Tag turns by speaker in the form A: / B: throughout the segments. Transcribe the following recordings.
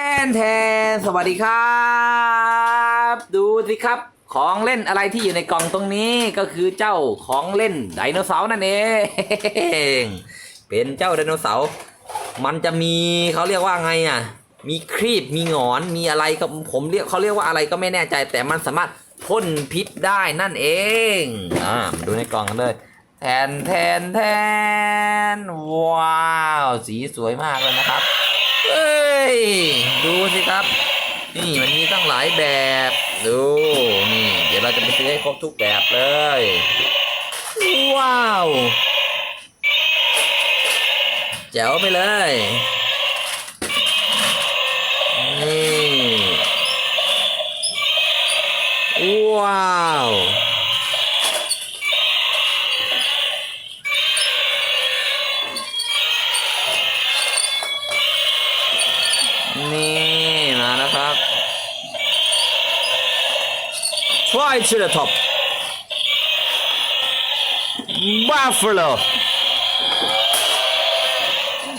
A: แอนแทนสวัสดีครับ ดูสิครับ ของเล่นอะไรที่อยู่ในกล่องตรงนี้ก็คือเจ้าของเล่นไดโนเสาร์นั่นเอง เป็นเจ้าไดโนเสาร์มันจะมีเขาเรียกว่าไงอะ มีครีบมีหงอนมีอะไรก็ผมเรียกเขาเรียกว่าอะไรก็ไม่แน่ใจ แต่มันสามารถพ่นพิษได้นั่นเองอ่ามาดูในกล่องกันเลยแทนแทนแทนว้าว สีสวยมากเลยนะครับเอ้ย ดูสิครับ นี่มันมีตั้งหลายแบบ ดูนี่ เดี๋ยวเราจะไปซื้อให้ครบทุกแบบเลย ว้าวแจ๋วไปเลย นี่ ว้าว นี่มาแล้วครับ Try to the top Buffalo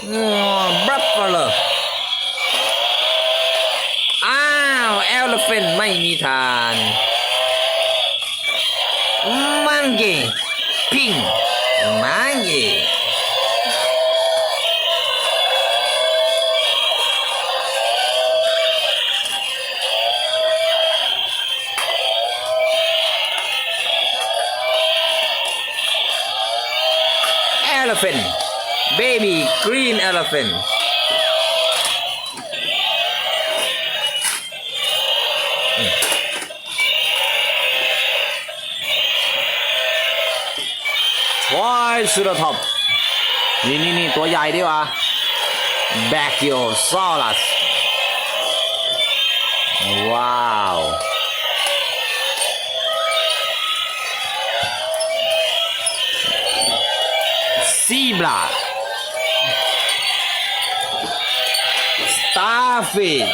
A: อืม Buffalo อ้าว Elephant ไม่มีทาน Monkey Pink Monkey elephant baby green elephant อืม Try to the top นี่นี่นี่ตัวใหญ่ดีกว่า Brachiosaurus ว้า Zebra Starfish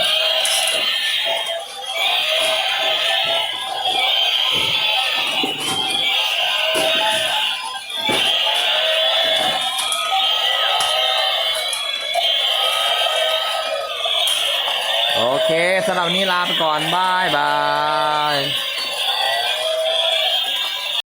A: โอเคสำหรับนี้ลาไปก่อนบายบาย